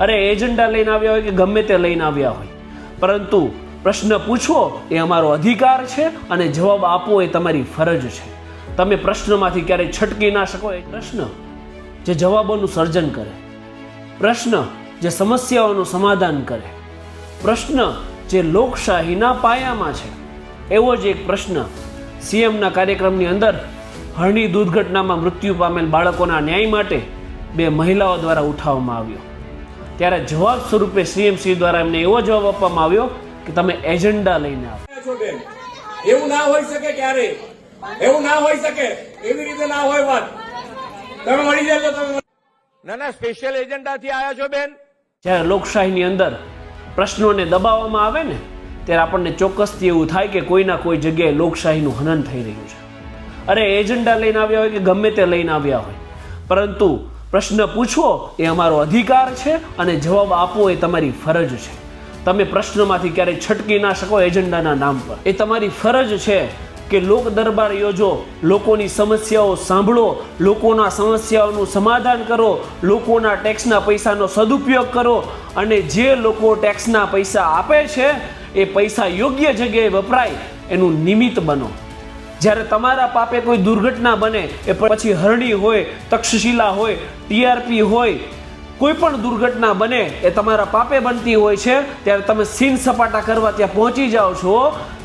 અરે એજન્ડા લઈને આવ્યા હોય કે ગમે તે લઈને આવ્યા હોય? પરંતુ પ્રશ્ન પૂછવો એ અમારો અધિકાર છે અને જવાબ આપવો એ તમારી ફરજ છે. તમે પ્રશ્નમાંથી ક્યારેય છટકી ના શકો એ પ્રશ્ન જે જવાબોનું સર્જન કરે. પ્રશ્ન જે સમસ્યાઓનું સમાધાન કરે. પ્રશ્ન જે લોકશાહીના પાયામાં છે. એવો જ એક પ્રશ્ન સીએમના કાર્યક્રમની અંદર હરણી દુર્ઘટનામાં મૃત્યુ પામેલ બાળકોના ન્યાય માટે બે મહિલાઓ દ્વારા ઉઠાવવામાં આવ્યો. ત્યારે જવાબ સ્વરૂપે સીએમસી દ્વારા એમને એવો જવાબ આપવામાં આવ્યો કે તમે એજન્ડા લઈને આવો. છો એવું ના હોઈ શકે ક્યારે? એવું ના હોઈ શકે? એવી રીતે ના હોય વાત. તમે મળી જાય તો તમે ના ના સ્પેશિયલ એજન્ડાથી આવ્યા છો બેન. જ્યારે લોકશાહીની અંદર પ્રશ્નોને દબાવવામાં આવે ને ત્યારે આપણને ચોક્કસથી એવું થાય કે કોઈના કોઈ જગ્યાએ લોકશાહીનું હનન થઈ રહ્યું છે. અરે એજન્ડા લઈને આવ્યા હોય કે ગમે તે લઈને આવ્યા હોય. પરંતુ પ્રશ્ન પૂછવો એ અમારો અધિકાર છે અને જવાબ આપવો એ તમારી ફરજ છે. તમે પ્રશ્નમાંથી ક્યારેય છટકી ના શકો એજન્ડાના નામ પર. એ તમારી ફરજ છે કે લોક દરબાર યોજો, લોકોની સમસ્યાઓ સાંભળો, લોકોના સમસ્યાઓનું સમાધાન કરો, લોકોના ટેક્સના પૈસાનો સદુપયોગ કરો અને જે લોકો ટેક્સના પૈસા આપે છે એ પૈસા યોગ્ય જગ્યાએ વપરાય એનું નિમિત્ત બનો. જ્યારે તમારા પાપે કોઈ દુર્ઘટના બને, એ પછી હરણી હોય, તક્ષશિલા હોય ટીઆરપી હોય, કોઈ પણ દુર્ઘટના બને, એ તમારા પાપે બનતી હોય છે, ત્યારે તમે સીન સપાટા કરવા ત્યાં પહોંચી જાઓ છો,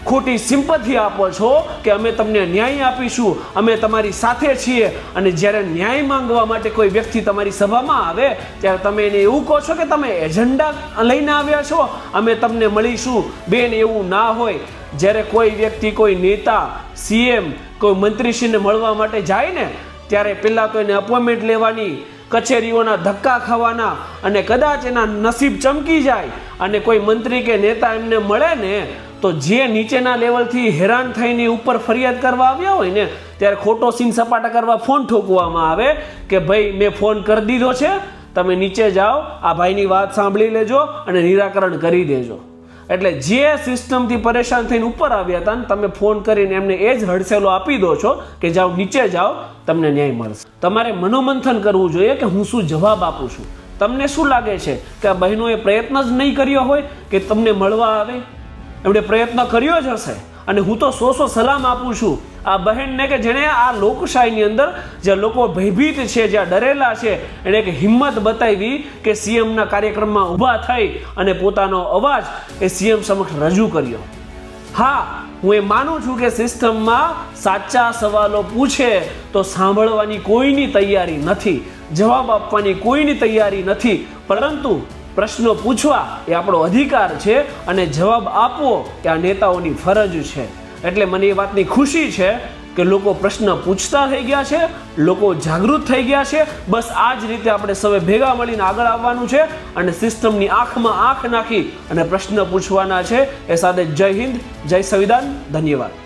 ખોટી સિમ્પથી આપો છો કે અમે તમને ન્યાય આપીશું, અમે તમારી સાથે છીએ, અને જ્યારે ન્યાય માંગવા માટે કોઈ વ્યક્તિ તમારી સભામાં આવે, ત્યારે તમે એને એવું કહો છો કે તમે એજન્ડા લઈને આવ્યા છો, અમે તમને મળીશું, બેન એવું ના હોય જ્યારે કોઈ વ્યક્તિ, કોઈ નેતા, સીએમ, કોઈ મંત્રીશ્રીને મળવા માટે જાય ને, ત્યારે પહેલાં તો એને અપોઇન્ટમેન્ટ લેવાની, કચેરીઓના ધક્કા ખાવાના અને કદાચ એના નસીબ ચમકી જાય અને કોઈ મંત્રી કે નેતા એમને મળે ને, તો જે નીચેના લેવલથી હેરાન થઈને ઉપર ફરિયાદ કરવા આવ્યા હોય ને, ત્યારે ખોટો સીન સપાટા કરવા ફોન ઠોકવામાં આવે કે ભાઈ, મેં ફોન કરી દીધો છે, તમે નીચે જાઓ, આ ભાઈની વાત સાંભળી લેજો અને નિરાકરણ કરી દેજો. એટલે જે સિસ્ટમથી પરેશાન થઈને ઉપર આવ્યા હતા ને તમે ફોન કરીને એમને એ જ હડસેલો આપી દો છો કે જાઓ નીચે જાઓ, તમને ન્યાય મળશે. તમારે મનોમંથન કરવું જોઈએ કે હું શું જવાબ આપું છું? તમને શું લાગે છે કે આ બહેનોએ પ્રયત્ન જ નહીં કર્યો હોય કે તમને મળવા આવે? એમણે પ્રયત્ન કર્યો જ હશે? અને હું તો સો સો સલામ આપું છું આ બહેનને કે જેણે આ લોકશાહીની અંદર જે લોકો ભયભીત છે જ્યાં ડરેલા છે, એણે એક હિંમત બતાવી કે સીએમના કાર્યક્રમમાં ઊભા થઈ અને પોતાનો અવાજ એ સીએમ સમક્ષ રજૂ કર્યો. હા, હું એ માનું છું કે સિસ્ટમમાં સાચા સવાલો પૂછે તો સાંભળવાની કોઈની તૈયારી નથી, જવાબ આપવાની કોઈની તૈયારી નથી, પરંતુ પ્રશ્નો પૂછવા એ આપણો અધિકાર છે અને જવાબ આપવો એ આ નેતાઓની ફરજ છે. એટલે મને એ વાતની ખુશી છે કે લોકો પ્રશ્ન પૂછતા થઈ ગયા છે, લોકો જાગૃત થઈ ગયા છે. બસ આ જ રીતે આપણે સૌએ ભેગા મળીને આગળ આવવાનું છે અને સિસ્ટમની આંખમાં આંખ નાખી અને પ્રશ્ન પૂછવાના છે. એ સાથે જય હિન્દ, જય સંવિધાન. ધન્યવાદ.